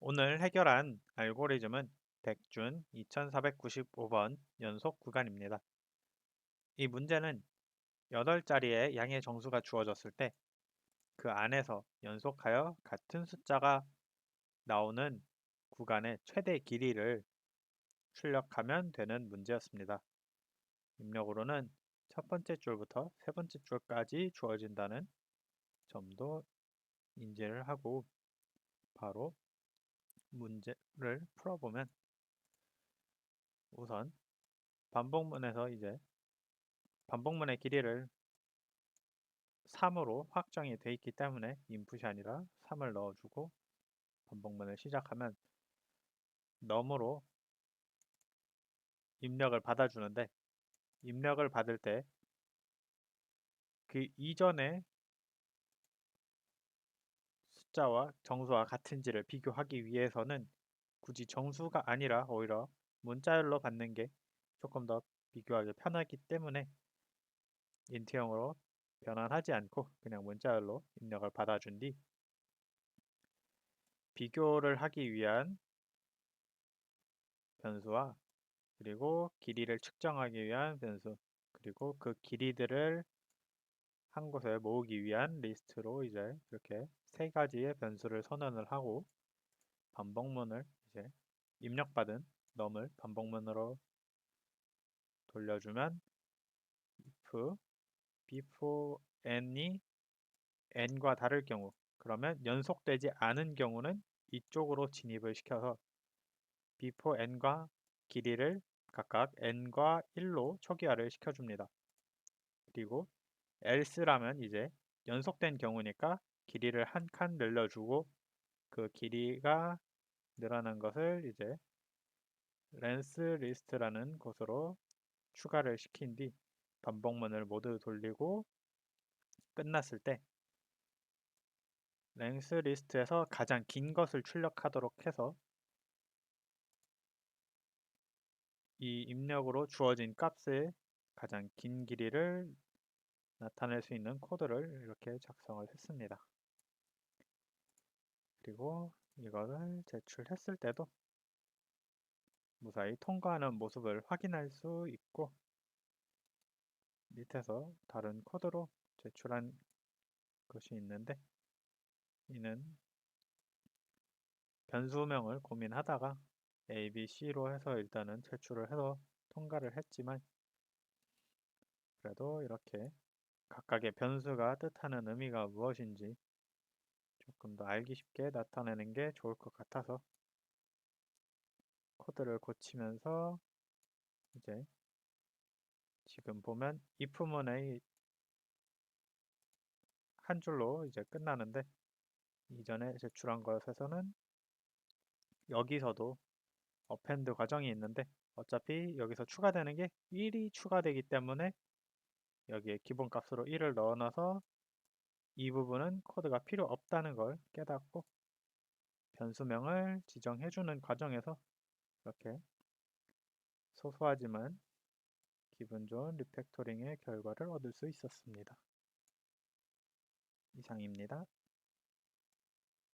오늘 해결한 알고리즘은 백준 2495번 연속 구간입니다. 이 문제는 8자리의 양의 정수가 주어졌을 때 그 안에서 연속하여 같은 숫자가 나오는 구간의 최대 길이를 출력하면 되는 문제였습니다. 입력으로는 첫 번째 줄부터 세 번째 줄까지 주어진다는 점도 인지를 하고 바로 문제를 풀어보면 우선 반복문에서 이제 반복문의 길이를 3으로 확정이 돼 있기 때문에 인풋이 아니라 3을 넣어주고 반복문을 시작하면 넘으로 입력을 받아주는데 입력을 받을 때 그 이전에 숫자와 정수와 같은지를 비교하기 위해서는 굳이 정수가 아니라 오히려 문자열로 받는 게 조금 더 비교하기 편하기 때문에 인트형으로 변환하지 않고 그냥 문자열로 입력을 받아준 뒤 비교를 하기 위한 변수와 그리고 길이를 측정하기 위한 변수 그리고 그 길이들을 한 곳에 모으기 위한 리스트로 이제 이렇게 세 가지의 변수를 선언을 하고 반복문을 이제 입력받은 넘을 반복문으로 돌려주면 if before n이 n과 다를 경우 그러면 연속되지 않은 경우는 이쪽으로 진입을 시켜서 before n과 길이를 각각 n과 1로 초기화를 시켜줍니다. 그리고 else라면 이제 연속된 경우니까 길이를 한 칸 늘려주고 그 길이가 늘어난 것을 이제 렌스 리스트라는 곳으로 추가를 시킨 뒤 반복문을 모두 돌리고 끝났을 때 랭스 리스트에서 가장 긴 것을 출력하도록 해서 이 입력으로 주어진 값의 가장 긴 길이를 나타낼 수 있는 코드를 이렇게 작성을 했습니다. 그리고 이거를 제출했을 때도 무사히 통과하는 모습을 확인할 수 있고 밑에서 다른 코드로 제출한 것이 있는데 이는 변수명을 고민하다가 A, B, C로 해서 일단은 제출을 해서 통과를 했지만 그래도 이렇게 각각의 변수가 뜻하는 의미가 무엇인지 조금 더 알기 쉽게 나타내는 게 좋을 것 같아서 코드를 고치면서 이제 지금 보면 if문의 한 줄로 이제 끝나는데 이전에 제출한 것에서는 여기서도 어펜드 과정이 있는데 어차피 여기서 추가되는 게 1이 추가되기 때문에 여기에 기본 값으로 1을 넣어놔서 이 부분은 코드가 필요 없다는 걸 깨닫고 변수명을 지정해주는 과정에서 이렇게 소소하지만 기분 좋은 리팩토링의 결과를 얻을 수 있었습니다. 이상입니다.